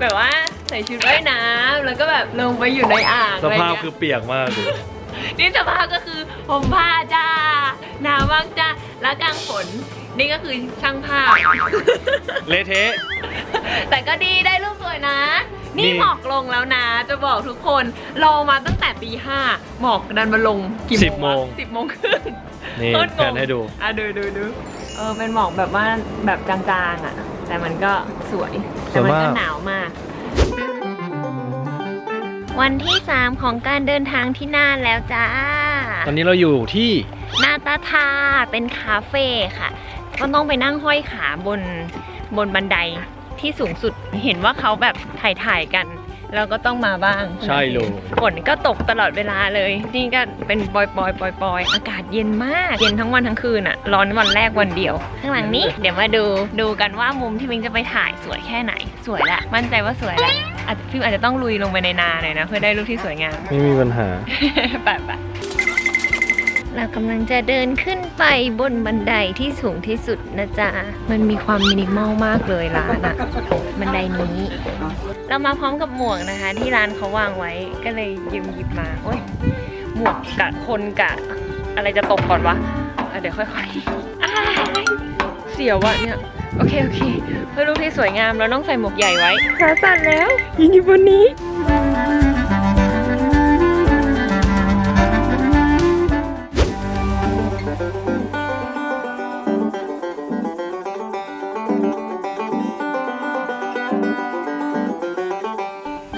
แบบว่าใส่ชุดว่ายน้ำแล้วก็แบบลงไปอยู่ในอ่างสอะไรภาพเงี้ยคือเปียกมากเลยนี่สภาพก็คือผมผ้าจ้าหนาวมากจ้าแล้วกลางฝนนี่ก็คือช่างภาพ เละเทะ แต่ก็ดีได้รูปสวยนะ นี่นี่ หมอกลงแล้วนะ จะบอกทุกคนรอมาตั้งแต่ตีห้าหมอกดันมาลงกี่สิบโมงสิบโมงครึ่งนี่โคตรงงแผนให้ดู อะดูดูดูเออเป็นหมอกแบบว่าแบบจางๆอะ แต่มันก็สวย แต่มันสวยก็มากหนาวมาก วันที่ 3 ของการเดินทางที่น่านแล้วจ้า ตอนนี้เราอยู่ที่นาตาทาเป็นคาเฟ่ค่ะ ก็ต้องไปนั่งห้อยขาบนบนบันไดที่สูงสุดเห็นว่าเขาแบบถ่ายถ่ายๆกัน เราก็ต้องมาบ้าง ใช่เลยฝนก็ตกตลอดเวลาเลย นี่ก็เป็นปอยปอยปอยปอยๆอากาศเย็นมาก เย็นทั้งวันทั้งคืนอะร้อนวันแรกวันเดียว ข้างหลังนี้เดี๋ยวมาดูดูกันว่ามุมที่มิงจะไปถ่ายสวยแค่ไหน สวยละมั่นใจว่าสวยละอาจพี่อาจจะต้องลุยลงไปในนาหน่อยนะ เพื่อได้รูปที่สวยงาม ไม่มีปัญหา ไปไป เรากำลังจะเดินขึ้นไปบนบันไดที่สูงที่สุดนะจ๊ะ มันมีความมินิมอลมากเลยร้านอะบันไดนี้ เรามาพร้อมกับหมวกนะคะ ที่ร้านเขาวางไว้ก็เลยยืมหยิบมาโอ้ยหมวกกะคนกะ อะไรจะตกก่อนวะอะเดี๋ยวค่อยๆอ้ายเสียววะเนี่ยโอเคโอเค เพื่อรูปที่สวยงามเราต้องใส่หมวกใหญ่ไว้ขาสั่นแล้วยินดีบนนี้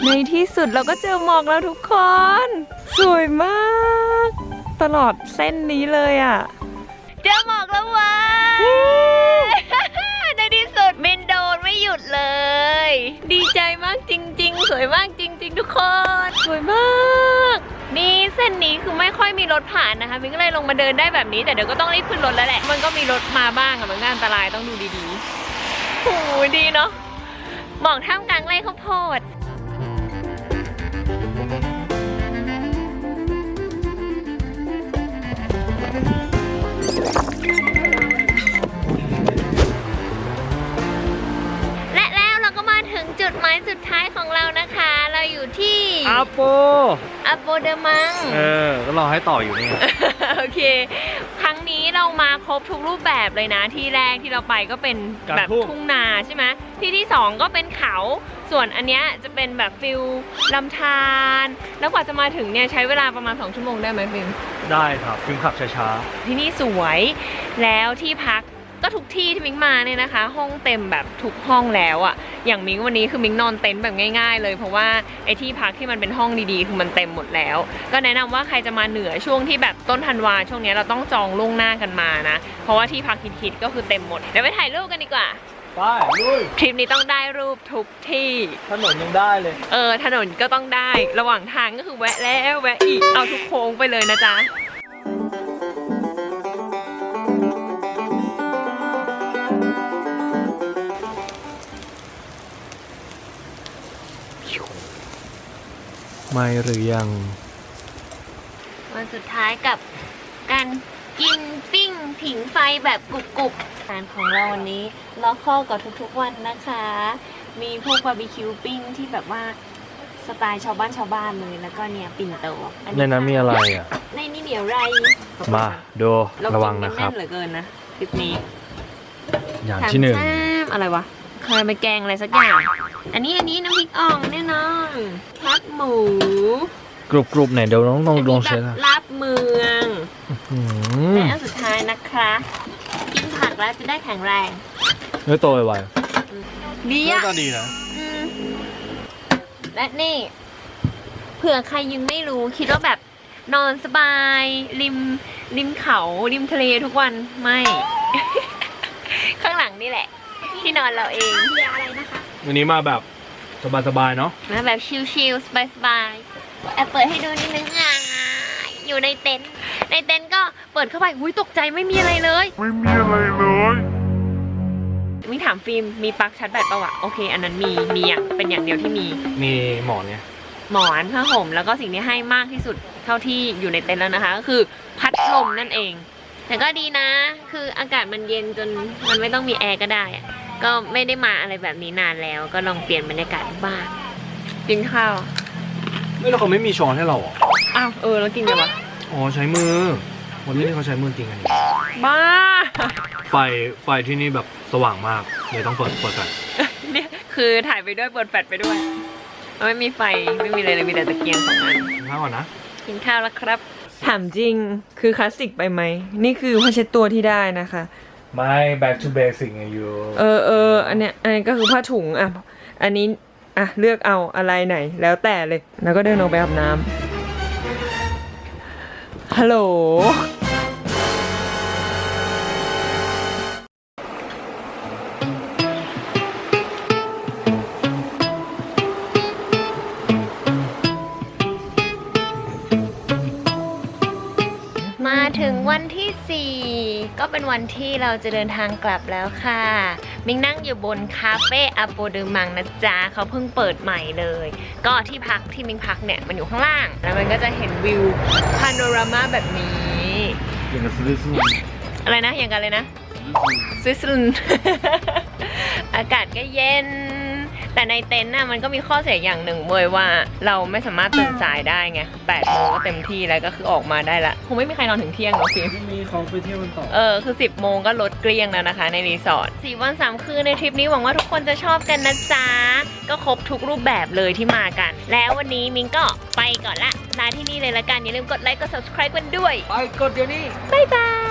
ในที่สุดเราก็เจอหมอกแล้วทุกคน สวยมาก ตลอดเส้นนี้เลยอะ เจอหมอกแล้วเว้ยในที่สุดบินโดนไม่หยุดเลย ดีใจมากจริง ๆ สวยมากจริง ๆ ทุกคน สวยมากนี่เส้นนี้คือไม่ค่อยมีรถผ่านนะคะมินก็เลยลงมาเดินได้แบบนี้ แต่เดี๋ยวก็ต้องรีบขึ้นรถแล้วแหละ มันก็มีรถมาบ้างอะมันก็อันตรายต้องดูดีๆโอ้ยดีเนาะหมอกท่ามกลางไร่ข้าวโพด โป อโปเดมัง เออ ก็รอให้ต่ออยู่นี่ โอเค ครั้งนี้เรามาครบทุกรูปแบบเลยนะ ที่แรกที่เราไปก็เป็นกลางแบบทุ่ง ทุ่งนาใช่ไหมที่ที่สองก็เป็นเขา ส่วนอันเนี้ยจะเป็นแบบฟิลลำธารแล้วกว่าจะมาถึงเนี่ยใช้เวลาประมาณ 2 ชั่วโมงได้ไหมฟิลได้ครับพิมขับช้าที่นี่สวย แล้วที่พัก ก็ทุกที่ที่มิงมาเนี่ยนะคะ ห้องเต็มแบบทุกห้องแล้วอะอย่างมิงวันนี้คือมิงนอนเต็นท์แบบง่าย ๆ เลยเพราะว่าไอ้ที่พักที่มันเป็นห้องดีๆ คือมันเต็มหมดแล้ว ก็แนะนำว่าใครจะมาเหนือช่วงที่แบบต้นธันวาช่วงเนี้ยเราต้องจองล่วงหน้ากันมานะ เพราะว่าที่พักฮิตๆก็คือเต็มหมดเดี๋ยวไปถ่ายรูปกันดีกว่าๆไปลุยทริปนี้ต้องได้รูปทุกที่ ถนนยังได้เลย เออ ถนนก็ต้องได้ ระหว่างทางก็คือแวะแล้วแวะอีก เอาทุกโค้งไปเลยนะจ๊ะ ไม่หรือยัง วันสุดท้ายกับการกินปิ้งผิงไฟแบบกรุบกรุบอาหารของเราวันนี้ล็อกข้อกับทุกๆวันนะคะ มีพวกบาร์บีคิวปิ้งที่แบบว่าสไตล์ชาวบ้านชาวบ้านเลยแล้วก็เนี่ยปิ่นโตอัในนั้นมีอะไรอะ ในนี่เดี๋ยวไรมาดูเาระวังกินะครับแน่นเหลือเกินนะคลิปนี้อย่างที่หนึ่งแถมอะไรวะเคยไปแกงอะไรสักอย่าง อันนี้อันนี้น้ำพริกอ่องแน่นอนแคบหมูกรุบกรุบๆไหนเดี๋ยวน้องลองลองแบเช็คบอะลาบเมืองอืมและอันสุดท้ายนะคะกินผักแล้วจะได้แข็งแรงเนื้อโตไวดีๆอะก็ดีนะอืมและนี่เผื่อใครยังไม่รู้คิดว่าแบบนอนสบาย ริมริมเขา ริมทะเลทุกวันไม่ ข้างหลังนี่แหละ ที่นอนเราเอง วันนี้มาแบบสบายๆเนาะมาแบบชิลๆสบายๆแอบเปิดให้ดูนิดนึงอะอยู่ในเต็นท์ในเต็นท์ก็เปิดเข้าไปอุ้ยตกใจไม่มีอะไรเลย ไม่มีอะไรเลยมิงถามฟิล์มมีปลั๊กชาร์จแบตปะวะโอเค อันนั้นมีมีอะเป็นอย่างเดียวที่มี มีหมอนเนี่ยหมอนผ้าห่มแล้วก็สิ่งที่ให้มากที่สุดเท่าที่อยู่ในเต็นท์แล้วนะคะ ก็คือพัดลมนั่นเอง แต่ก็ดีนะ คืออากาศมันเย็นจนมันไม่ต้องมีแอร์ก็ได้อะ ก็ไม่ได้มาอะไรแบบนี้นานแล้ว ก็ลองเปลี่ยนบรรยากาศบ้างกินข้าวไม่แล้วเขาไม่มีช้อนให้เราเหรออ้าวเออแล้วกินไงวะอ๋อใช้มือ วันนี้เขาใช้มือจริงกันบ้าไฟไฟที่นี่แบบสว่างมากเลยต้องเปิดเปิดกันเนี่ยคือถ่ายไปด้วยเปิดแฟลชไปด้วยมันไม่มีไฟไม่มีอะไรเลยมีแต่ตะเกียงสองอันข้าวก่อนนะกินข้าวแล้วครับ ถามจริงคือคลาสสิกไปไหมนี่คือผ้าเช็ดตัวที่ได้นะคะ ไม่ back to basic ไงยูเออเอออันเนี้ยอันนี้ก็คือผ้าถุงอะอันนี้อะเลือกเอาอะไรไหนแล้วแต่เลย แล้วก็เดินออกไปอาบน้ำฮัลโหล ที่4 ก็เป็นวันที่เราจะเดินทางกลับแล้วค่ะ มิงนั่งอยู่บนคาเฟ่อาโปเดอมังนะจ๊ะเขาเพิ่งเปิดใหม่เลย ก็ที่พักที่มิงพักเนี่ย มันอยู่ข้างล่าง แล้วมันก็จะเห็นวิวพาโนรามาแบบนี้ อย่างกับซื้อซื้ออะไรนะอย่างกันเลยนะสวิตเซอร์แลนด์อากาศก็เย็น แต่ในเต็นท์น่ะมันก็มีข้อเสียอย่างหนึ่งเว้ยว่าเราไม่สามารถตื่นสายได้ไง8โมงก็เต็มที่แล้วก็คือออกมาได้ละคงไม่มีใครนอนถึงเที่ยงหรอกฟิล์ม มีเขาไปเที่ยวกันต่อ เออ คือ 10 โมงก็ลดเกลี้ยงแล้วนะคะ ในรีสอร์ท4วัน 3 คืนในทริปนี้หวังว่าทุกคนจะชอบกันนะจ๊ะ ก็ครบทุกรูปแบบเลยที่มากัน แล้ววันนี้มิงก็ไปก่อนละลาที่นี่เลยละกัน อย่าลืมกดไลค์ กด subscribe กันด้วย ไปกดเดี๋ยวนี้ บ๊ายบาย